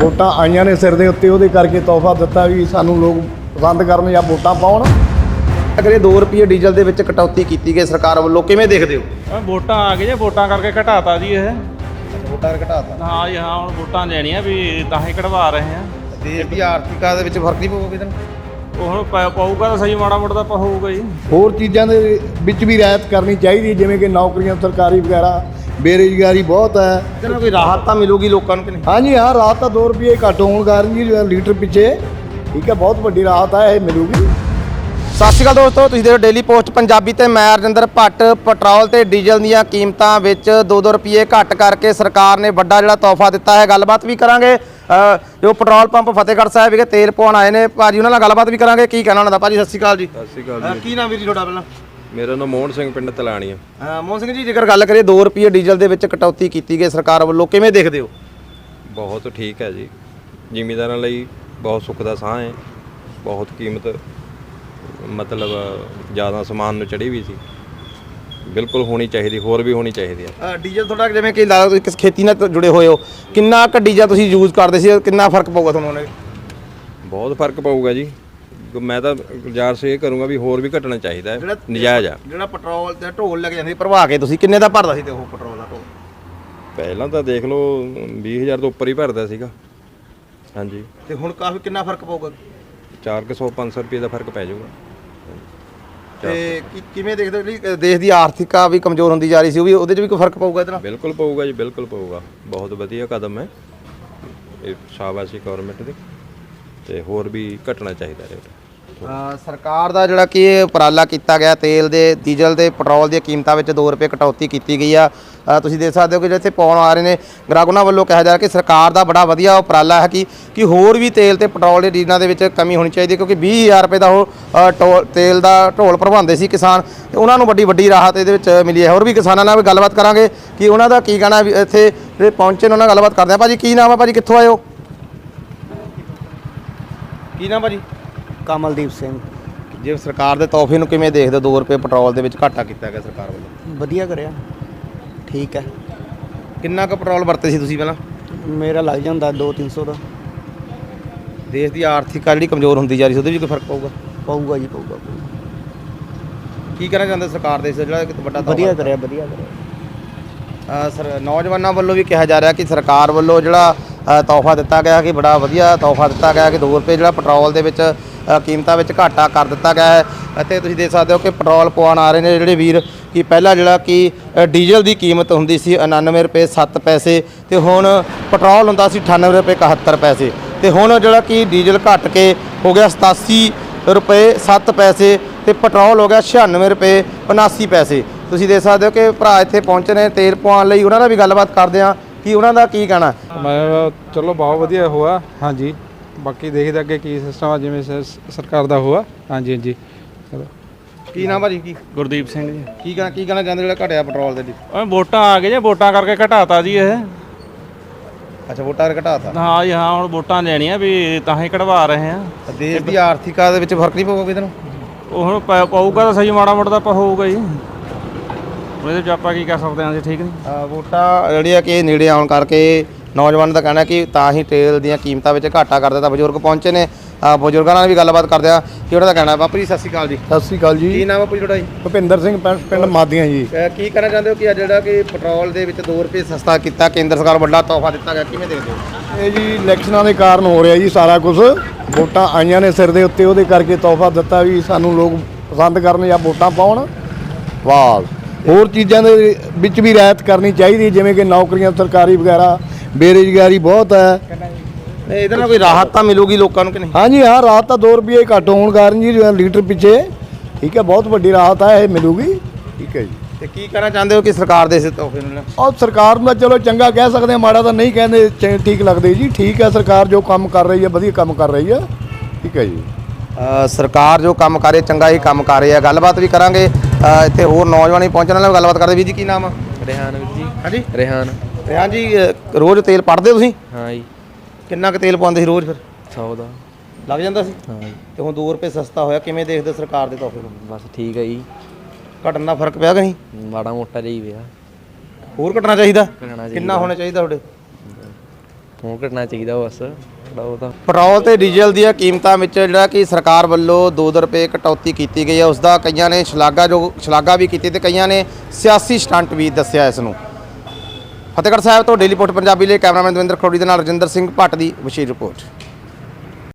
ਵੋਟਾਂ ਆਈਆਂ ਨੇ ਸਿਰ ਦੇ ਉੱਤੇ ਉਹਦੇ ਕਰਕੇ ਤੋਹਫਾ ਦਿੱਤਾ ਵੀ ਸਾਨੂੰ ਲੋਕ ਪਸੰਦ ਕਰਨ ਜਾਂ ਵੋਟਾਂ ਪਾਉਣ। ਅਗਰ ਇਹ 2 ਰੁਪਏ ਡੀਜ਼ਲ ਦੇ ਵਿੱਚ ਕਟੌਤੀ ਕੀਤੀ ਗਈ ਸਰਕਾਰ ਵੱਲੋਂ ਕਿਵੇਂ ਦੇਖਦੇ ਹੋ? ਵੋਟਾਂ ਆ ਗਈਆਂ ਵੋਟਾਂ ਕਰਕੇ ਘਟਾਤਾ ਜੀ ਇਹ। ਵੋਟਾਂ ਘਟਾਤਾ? ਹਾਂ ਜੀ ਹਾਂ ਹੁਣ ਵੋਟਾਂ ਲੈਣੀਆਂ ਵੀ ਤਾਂ ਹੀ ਕਢਵਾ ਰਹੇ ਆ ਦੇਸ਼ ਦੀ ਆਰਥਿਕਤਾ ਦੇ ਵਿੱਚ ਫ਼ਰਕ ਨਹੀਂ ਪਊਗਾ ਕਿਤੇ ਉਹ ਪਊਗਾ ਤਾਂ ਸਹੀ ਮਾੜਾ ਮੋਟਾ ਤਾਂ ਪਊਗਾ ਜੀ। ਹੋਰ ਚੀਜ਼ਾਂ ਦੇ ਵਿੱਚ ਵੀ ਰਿਆਇਤ ਕਰਨੀ ਚਾਹੀਦੀ ਜਿਵੇਂ ਕਿ ਨੌਕਰੀਆਂ ਸਰਕਾਰੀ ਵਗੈਰਾ। ਬੇਰੁਜ਼ਗਾਰੀ ਬਹੁਤ ਹੈ। ਇਹਦੇ ਨਾਲ ਕੋਈ ਰਾਹਤ ਤਾਂ ਮਿਲੂਗੀ ਲੋਕਾਂ ਨੂੰ ਕਿ ਨਹੀਂ? ਹਾਂਜੀ ਹਾਂ ਰਾਤ ਤਾਂ 2 ਰੁਪਏ ਘੱਟ ਹੋਣ ਕਾਰਨ ਜੀ ਲੀਟਰ ਪਿੱਛੇ। ਠੀਕ ਹੈ ਬਹੁਤ ਵੱਡੀ ਰਾਹਤ ਹੈ ਇਹ ਮਿਲੂਗੀ। ਸਤਿ ਸ਼੍ਰੀ ਅਕਾਲ ਦੋਸਤੋ ਤੁਸੀਂ ਦੇਖੋ ਡੇਲੀ ਪੋਸਟ ਪੰਜਾਬੀ ਤੇ ਮੈਂ ਅਰਜਿੰਦਰ ਭੱਟ। ਪੈਟਰੋਲ ਤੇ ਡੀਜ਼ਲ ਦੀਆਂ ਕੀਮਤਾਂ ਵਿੱਚ 2-2 ਰੁਪਏ ਘੱਟ ਕਰਕੇ ਸਰਕਾਰ ਨੇ ਵੱਡਾ ਜਿਹੜਾ ਤੋਹਫਾ ਦਿੱਤਾ ਹੈ। ਗੱਲਬਾਤ ਵੀ ਕਰਾਂਗੇ। ਜੋ ਪੈਟਰੋਲ ਪੰਪ ਫਤਿਹਗੜ੍ਹ ਸਾਹਿਬ ਵਿਖੇ ਤੇਲ ਪਵਾਉਣ ਆਏ ਨੇ। ਭਾਜੀ ਉਹਨਾਂ ਨਾਲ ਗੱਲਬਾਤ ਵੀ ਕਰਾਂਗੇ। ਕੀ ਕਹਿਣਾ ਉਹਨਾਂ ਦਾ? ਭਾਜੀ ਸਤਿ ਸ਼੍ਰੀ ਅਕਾਲ ਜੀ। ਸਤਿ ਸ਼੍ਰੀ ਅਕਾਲ ਅ, ਕੀ ਨਾਮ ਵੀਰ ਜੀ ਤੁਹਾਡਾ ਪਹਿਲਾਂ? ਮੇਰਾ ਨਾਮ ਮੋਹਨ ਸਿੰਘ ਪਿੰਡ ਤਲਾਣੀਆਂ ਅ, ਮੋਹਨ ਸਿੰਘ ਜੀ ਜੇਕਰ ਗੱਲ ਕਰੀਏ 2 ਰੁਪਏ ਡੀਜ਼ਲ ਦੇ ਵਿੱਚ ਕਟੌਤੀ ਕੀਤੀ ਗਈ ਸਰਕਾਰ ਵੱਲੋਂ ਕਿਵੇਂ ਦੇਖਦੇ ਹੋ? ਬਹੁਤ ਠੀਕ ਹੈ ਜੀ। ਜ਼ਿਮੀਂਦਾਰਾਂ ਲਈ ਬਹੁਤ ਸੁੱਖ ਦਾ ਸਾਹ ਹੈ। ਬਹੁਤ ਕੀਮਤ ਮਤਲਬ ਜ਼ਿਆਦਾ ਸਮਾਨ ਨੂੰ ਚੜੀ ਵੀ ਸੀ। ਬਿਲਕੁਲ ਹੋਣੀ ਚਾਹੀਦੀ ਹੋਰ ਵੀ ਹੋਣੀ ਚਾਹੀਦੀ ਹੈ। ਡੀਜ਼ਲ ਤੁਹਾਡਾ ਜਿਵੇਂ ਕਿ ਲਾ ਲਓ ਤੁਸੀਂ ਕਿਸ ਖੇਤੀ ਨਾਲ ਜੁੜੇ ਹੋਏ ਹੋ ਕਿੰਨਾ ਕੁ ਡੀਜ਼ਲ ਤੁਸੀਂ ਯੂਜ਼ ਕਰਦੇ ਸੀ ਕਿੰਨਾ ਫ਼ਰਕ ਪਊਗਾ ਤੁਹਾਨੂੰ ਉਹਨੇ ਬਹੁਤ ਫ਼ਰਕ ਪਊਗਾ ਜੀ। ਮੈਂ ਤਾਂ ਗੁਜ਼ਾਰਿਸ਼ ਇਹ ਕਰੂੰਗਾ ਵੀ ਹੋਰ ਵੀ ਘਟਣਾ ਚਾਹੀਦਾ ਹੈ ਨਜਾਇਜ਼ ਆ। ਜਿਹੜਾ ਪੈਟਰੋਲ ਤੇ ਢੋਲ ਲੱਗ ਜਾਂਦੀ ਭਰਵਾ ਕੇ ਤੁਸੀਂ ਕਿੰਨੇ ਦਾ ਭਰਦਾ ਸੀ ਤੇ ਉਹ ਪੈਟਰੋਲ ਦਾ ਢੋਲ? ਪਹਿਲਾਂ ਤਾਂ ਦੇਖ ਲਓ 20000 ਤੋਂ ਉੱਪਰ ਹੀ ਭਰਦਾ ਸੀਗਾ। ਹਾਂਜੀ। ਤੇ ਹੁਣ ਕਾਫੀ ਕਿੰਨਾ ਫ਼ਰਕ ਪਊਗਾ? 400 500 ਰੁਪਏ ਦਾ ਫ਼ਰਕ ਪੈ ਜਾਊਗਾ। ਤੇ ਕਿਵੇਂ ਦੇਖਦੇ ਹੋ ਅ, ਦੇਸ਼ ਦੀ ਆਰਥਿਕਤਾ ਵੀ ਕਮਜ਼ੋਰ ਹੁੰਦੀ ਜਾ ਰਹੀ ਸੀ ਉਹ ਵੀ ਉਹਦੇ 'ਚ ਵੀ ਕੋਈ ਫ਼ਰਕ ਪਊਗਾ ਇਹਦੇ ਨਾਲ ਬਿਲਕੁਲ ਪਊਗਾ ਜੀ ਬਿਲਕੁਲ ਪਊਗਾ। ਬਹੁਤ ਵਧੀਆ ਕਦਮ ਹੈ। ਇਹ ਸ਼ਾਬਾਸ਼ੀ ਗਵਰਨਮੈਂਟ ਦੀ। ਤੇ ਹੋਰ ਵੀ ਘਟਣਾ ਚਾਹੀਦਾ ਰੇਟ ਅ, ਸਰਕਾਰ ਦਾ ਜਿਹੜਾ ਕਿ ਇਹ ਉਪਰਾਲਾ ਕੀਤਾ ਗਿਆ ਤੇਲ ਦੇ ਡੀਜ਼ਲ ਦੇ ਪੈਟਰੋਲ ਦੀਆਂ ਕੀਮਤਾਂ ਵਿੱਚ 2 ਰੁਪਏ ਕਟੌਤੀ ਕੀਤੀ ਗਈ ਆ। ਅ, ਤੁਸੀਂ ਦੇਖ ਸਕਦੇ ਹੋ ਕਿ ਜਿਹੜੇ ਇੱਥੇ ਪਾਉਣ ਆ ਰਹੇ ਨੇ ਗ੍ਰਾਹਕ ਉਹਨਾਂ ਵੱਲੋਂ ਕਿਹਾ ਜਾ ਰਿਹਾ ਕਿ ਸਰਕਾਰ ਦਾ ਬੜਾ ਵਧੀਆ ਉਪਰਾਲਾ ਹੈ ਕਿ ਕਿ ਹੋਰ ਵੀ ਤੇਲ ਤੇ ਪੈਟਰੋਲ ਦੇ ਡੀਜ਼ਲਾਂ ਦੇ ਵਿੱਚ ਕਮੀ ਹੋਣੀ ਚਾਹੀਦੀ ਹੈ ਕਿਉਂਕਿ 20000 ਰੁਪਏ ਦਾ ਉਹ ਅ, ਟੋਲ ਤੇਲ ਦਾ ਢੋਲ ਭਰਵਾਉਂਦੇ ਸੀ ਕਿਸਾਨ। ਤੇ ਉਹਨਾਂ ਨੂੰ ਵੱਡੀ ਵੱਡੀ ਰਾਹਤ ਇਹਦੇ ਵਿੱਚ ਮਿਲੀ ਹੈ। ਹੋਰ ਵੀ ਕਿਸਾਨਾਂ ਨਾਲ ਵੀ ਗੱਲਬਾਤ ਕਰਾਂਗੇ ਕਿ ਉਹਨਾਂ ਦਾ ਕੀ ਕਹਿਣਾ ਵੀ ਇੱਥੇ ਜਿਹੜੇ ਪਹੁੰਚੇ ਨੇ ਉਹਨਾਂ ਨਾਲ ਗੱਲਬਾਤ ਕਰਦੇ ਆ ਭਾਜੀ ਕੀ ਨਾਮ ਹੈ? ਭਾਜੀ ਕਿੱਥੋਂ ਆਏ ਹੋ? ਕੀ ਨਾਮ ਭਾਜੀ? ਕਮਲਦੀਪ ਸਿੰਘ। ਜੇ ਸਰਕਾਰ ਦੇ ਤੋਹਫੇ ਨੂੰ ਕਿਵੇਂ ਦੇਖਦੇ ਹੋ? 2 ਰੁਪਏ ਪੈਟਰੋਲ ਦੇ ਵਿੱਚ ਘਾਟਾ ਕੀਤਾ ਗਿਆ ਸਰਕਾਰ ਵੱਲੋਂ। ਵਧੀਆ ਕਰਿਆ। ਠੀਕ ਹੈ। ਕਿੰਨਾ ਕੁ ਪੈਟਰੋਲ ਵਰਤੇ ਸੀ ਤੁਸੀਂ ਪਹਿਲਾਂ? ਮੇਰਾ ਲੱਗ ਜਾਂਦਾ 2-300 ਦਾ। ਦੇਸ਼ ਦੀ ਆਰਥਿਕਤਾ ਜਿਹੜੀ ਕਮਜ਼ੋਰ ਹੁੰਦੀ ਜਾ ਰਹੀ ਸੀ ਉਹਦੇ ਵੀ ਕੋਈ ਫ਼ਰਕ ਪਊਗਾ? ਪਊਗਾ ਜੀ ਪਊਗਾ ਪਊਗਾ। ਕੀ ਕਹਿਣਾ ਚਾਹੁੰਦੇ ਸਰਕਾਰ ਦੇ ਇਸ ਜਿਹੜਾ ਇੱਕ ਵੱਡਾ ਤੋਹਫ਼ਾ ਵਧੀਆ ਕਰਿਆ ਵਧੀਆ ਕਰਿਆ। ਅ, ਸਰ ਨੌਜਵਾਨਾਂ ਵੱਲੋਂ ਵੀ ਕਿਹਾ ਜਾ ਰਿਹਾ ਕਿ ਸਰਕਾਰ ਵੱਲੋਂ ਜਿਹੜਾ ਤੋਹਫਾ ਦਿੱਤਾ ਗਿਆ ਕਿ ਬੜਾ ਵਧੀਆ ਤੋਹਫਾ ਦਿੱਤਾ ਗਿਆ ਕਿ 2 ਰੁਪਏ ਜਿਹੜਾ ਪੈਟਰੋਲ ਦੇ ਵਿੱਚ ਕੀਮਤਾਂ ਵਿੱਚ ਘਾਟਾ ਕਰ ਦਿੱਤਾ ਗਿਆ ਹੈ। ਅਤੇ ਤੁਸੀਂ ਦੇਖ ਸਕਦੇ ਹੋ ਕਿ ਪੈਟਰੋਲ ਪਵਾਉਣ ਆ ਰਹੇ ਨੇ ਜਿਹੜੇ ਵੀਰ, ਕਿ ਪਹਿਲਾਂ ਜਿਹੜਾ ਕਿ ਡੀਜ਼ਲ ਦੀ ਕੀਮਤ ਹੁੰਦੀ ਸੀ 99 ਰੁਪਏ 7 ਪੈਸੇ ਤੇ ਹੁਣ ਪੈਟਰੋਲ ਹੁੰਦਾ ਸੀ 98 ਰੁਪਏ 71 ਪੈਸੇ ਤੇ ਹੁਣ ਜਿਹੜਾ ਕਿ ਡੀਜ਼ਲ ਘਟ ਕੇ ਹੋ ਗਿਆ 87 ਰੁਪਏ 7 ਪੈਸੇ ਤੇ ਪੈਟਰੋਲ ਹੋ ਗਿਆ 96 ਰੁਪਏ 79 ਪੈਸੇ। ਤੁਸੀਂ ਦੇਖ ਸਕਦੇ ਹੋ ਕਿ ਭਰਾ ਇੱਥੇ ਪਹੁੰਚੇ ਨੇ ਤੇਲ ਪਵਾਉਣ ਲਈ, ਉਹਨਾਂ ਨਾਲ ਵੀ ਗੱਲਬਾਤ ਕਰਦੇ ਆ ਕਿ ਉਹਨਾਂ ਦਾ ਕੀ ਕਹਿਣਾ? ਮੈਂ ਚਲੋ ਬਹੁਤ ਵਧੀਆ ਹੋਆ ਹਾਂਜੀ। ਬਾਕੀ ਦੇਖਦੇ ਅੱਗੇ ਕੀ ਸਿਸਟਮ ਆ ਜਿਵੇਂ ਸ- ਸਰਕਾਰ ਦਾ ਹੋਆ। ਹਾਂਜੀ ਹਾਂਜੀ। ਚਲੋ। ਕੀ ਨਾਮ ਭਾਜੀ ਕੀ? ਗੁਰਦੀਪ ਸਿੰਘ ਜੀ। ਕੀ ਕਹਿਣਾ ਕੀ ਕਹਿਣਾ ਚਾਹੁੰਦੇ ਜਿਹੜਾ ਘਟਿਆ ਪੈਟਰੋਲ ਦੇ ਲਈ ਓਏ ਵੋਟਾਂ ਆ ਗਈਆਂ ਵੋਟਾਂ ਕਰਕੇ ਘਟਾਤਾ ਜੀ ਇਹ। ਅੱਛਾ ਵੋਟਾਂ ਘਟਾਤਾ? ਹਾਂ ਜੀ ਹਾਂ ਹੁਣ ਵੋਟਾਂ ਲੈਣੀਆਂ ਵੀ ਤਾਂ ਹੀ ਕਢਵਾ ਰਹੇ ਆ ਦੇਸ਼ ਦੀ ਆਰਥਿਕਤਾ ਦੇ ਵਿੱਚ ਫ਼ਰਕ ਨਹੀਂ ਪਊਗਾ ਕਿਤੇ ਨੂੰ? ਉਹ ਹੁਣ ਪ- ਪਊਗਾ ਤਾਂ ਸਹੀ ਮਾੜਾ ਮੋਟਾ ਤਾਂ ਪਊਗਾ ਜੀ ਉਹਦੇ ਵਿੱਚ ਆਪਾਂ ਕੀ ਕਰ ਸਕਦੇ ਹਾਂ ਜੀ ਠੀਕ ਨਹੀਂ? ਅ, ਵੋਟਾਂ ਜਿਹੜੀਆਂ ਕਿ ਨੇੜੇ ਆਉਣ ਕਰਕੇ ਨੌਜਵਾਨ ਦਾ ਕਹਿਣਾ ਕਿ ਤਾਂ ਹੀ ਤੇਲ ਦੀਆਂ ਕੀਮਤਾਂ ਵਿੱਚ ਘਾਟਾ ਕਰ ਦਿੱਤਾ ਬਜ਼ੁਰਗ ਪਹੁੰਚੇ ਨੇ। ਅ, ਬਜ਼ੁਰਗਾਂ ਨਾਲ ਵੀ ਗੱਲਬਾਤ ਕਰਦੇ ਆ। ਕਿ ਉਹਨਾਂ ਦਾ ਕਹਿਣਾ? ਬਾਪੂ ਜੀ ਸਤਿ ਸ਼੍ਰੀ ਅਕਾਲ ਜੀ। ਸਤਿ ਸ੍ਰੀ ਅਕਾਲ ਕੀ ਜੀ ਨਾਮ ਬਾਪੂ ਜੀ ਤੁਹਾਡਾ ਜੀ? ਭੁਪਿੰਦਰ ਸਿੰਘ ਪਿੰਡ- ਪਿੰਡ ਮਾਦੀਆਂ ਜੀ। ਅ, ਕੀ ਕਹਿਣਾ ਚਾਹੁੰਦੇ ਹੋ ਕਿ ਅੱਜ ਜਿਹੜਾ ਕਿ ਪੈਟਰੋਲ ਦੇ ਵਿੱਚ 2 ਰੁਪਏ ਸਸਤਾ ਕੀਤਾ ਕੇਂਦਰ ਸਰਕਾਰ ਵੱਡਾ ਤੋਹਫਾ ਦਿੱਤਾ ਗਿਆ ਕਿਵੇਂ ਦੇਖਦੇ ਹੋ? ਇਹ ਜੀ ਇਲੈਕਸ਼ਨਾਂ ਦੇ ਕਾਰਨ ਹੋ ਰਿਹਾ ਜੀ ਸਾਰਾ ਕੁਝ ਵੋਟਾਂ ਆਈਆਂ ਨੇ ਸਿਰ ਦੇ ਉੱਤੇ ਉਹਦੇ ਕਰਕੇ ਤੋਹਫਾ ਦਿੱਤਾ ਵੀ ਸਾਨੂੰ ਲੋਕ ਪਸੰਦ ਕਰਨ ਜਾਂ ਵੋਟਾਂ ਪਾਉਣ। ਵਾਹ। ਹੋਰ ਚੀਜ਼ਾਂ ਦੇ ਵਿੱਚ ਵੀ ਰਿਆਇਤ ਕਰਨੀ ਚਾਹੀਦੀ ਜਿਵੇਂ ਕਿ ਨੌਕਰੀਆਂ ਸਰਕਾਰੀ ਵਗੈਰਾ ਬੇਰੁਜ਼ਗਾਰੀ ਬਹੁਤ ਹੈ। ਨਹੀਂ, ਇਹਦੇ ਨਾਲ ਕੋਈ ਰਾਹਤ ਤਾਂ ਮਿਲੂਗੀ ਲੋਕਾਂ ਨੂੰ ਕਿ ਨਹੀਂ? ਹਾਂਜੀ ਹਾਂ ਰਾਤ ਤਾਂ 2 ਰੁਪਏ ਘੱਟ ਹੋਣ ਕਾਰਨ ਜੀ ਲੀਟਰ ਪਿੱਛੇ ਠੀਕ ਹੈ ਬਹੁਤ ਵੱਡੀ ਰਾਹਤ ਹੈ ਇਹ ਮਿਲੂਗੀ। ਠੀਕ ਹੈ ਜੀ। ਤੇ ਕੀ ਕਹਿਣਾ ਚਾਹੁੰਦੇ ਹੋ ਕਿ ਸਰਕਾਰ ਦੇ ਤੋਹਫੇ ਨੂੰ? ਔਰ ਸਰਕਾਰ ਨੂੰ ਚਲੋ ਚੰਗਾ ਕਹਿ ਸਕਦੇ ਹਾਂ ਮਾੜਾ ਤਾਂ ਨਹੀਂ ਕਹਿੰਦੇ ਠੀਕ ਲੱਗਦੇ ਜੀ। ਠੀਕ ਹੈ ਸਰਕਾਰ ਜੋ ਕੰਮ ਕਰ ਰਹੀ ਹੈ ਵਧੀਆ ਕੰਮ ਕਰ ਰਹੀ ਹੈ। ਠੀਕ ਹੈ ਜੀ। ਸਰਕਾਰ ਜੋ ਕੰਮ ਕਰ ਰਹੀ ਹੈ ਚੰਗਾ ਹੀ ਕੰਮ ਕਰ ਰਹੀ ਹੈ। ਗੱਲਬਾਤ ਵੀ ਕਰਾਂਗੇ। ਇੱਥੇ ਹੋਰ ਨੌਜਵਾਨ ਪਹੁੰਚਣ ਵਾਲੇ ਗੱਲਬਾਤ ਕਰਦੇ। ਵੀਰ ਜੀ ਕੀ ਨਾਮ? ਆ ਰਿਹਾਨ ਵੀਰ ਜੀ। ਹਾਂਜੀ। ਰਿਹਾਨ। ਰਿਆਂ ਜੀ ਅ, ਰੋਜ਼ ਤੇਲ ਪੜਦੇ ਤੁਸੀਂ? ਹਾਂ ਜੀ। ਕਿੰਨਾ ਕੁ ਤੇਲ ਪਾਉਂਦੇ ਸੀ ਰੋਜ਼ ਫਿਰ? 100 ਦਾ। ਲੱਗ ਜਾਂਦਾ ਸੀ? ਹਾਂ ਜੀ। ਤੇ ਹੁਣ 2 ਰੁਪਏ ਸਸਤਾ ਹੋਇਆ ਕਿਵੇਂ ਦੇਖਦੇ ਸਰਕਾਰ ਦੇ ਤੋਹਫੇ ਨੂੰ? ਬਸ ਠੀਕ ਹੈ ਜੀ। ਘਟਣ ਦਾ ਫ਼ਰਕ ਪਿਆ ਕਿ ਨਹੀਂ? ਮਾੜਾ ਮੋਟਾ ਜਿਹਾ ਹੀ ਪਿਆ। ਹੋਰ ਘਟਣਾ ਚਾਹੀਦਾ? ਘਟਣਾ ਚਾਹੀਦਾ। ਕਿੰਨਾ ਹੋਣਾ ਚਾਹੀਦਾ ਤੁਹਾਡੇ? ਹੁਣ ਘਟਣਾ ਚਾਹੀਦਾ ਬਸ। ਥੋੜਾ ਬਹੁਤਾ ਪੈਟਰੋਲ ਤੇ ਡੀਜ਼ਲ ਦੀਆਂ ਕੀਮਤਾਂ ਵਿੱਚ ਜਿਹੜਾ ਕਿ ਸਰਕਾਰ ਵੱਲੋਂ 2 ਰੁਪਏ ਕਟੌਤੀ ਕੀਤੀ ਗਈ ਹੈ, ਉਸ ਦਾ ਕਈਆਂ ਨੇ ਸ਼ਲਾਘਾ ਜੋ ਸ਼ਲਾਘਾ ਵੀ ਕੀਤੀ ਤੇ ਕਈਆਂ ਨੇ ਸਿਆਸੀ ਸਟੰਟ ਵੀ ਦੱਸਿਆ ਇਸ ਨੂੰ। ਫਤਿਹਗੜ੍ਹ ਸਾਹਿਬ ਤੋਂ ਡੇਲੀ ਪੋਸਟ ਪੰਜਾਬੀ ਲਈ ਕੈਮਰਾਮੈਨ ਦਵਿੰਦਰ ਖਰੋੜੀ ਦੇ ਨਾਲ ਰਜਿੰਦਰ ਸਿੰਘ ਭੱਟ ਦੀ ਵਿਸ਼ੇਸ਼ ਰਿਪੋਰਟ।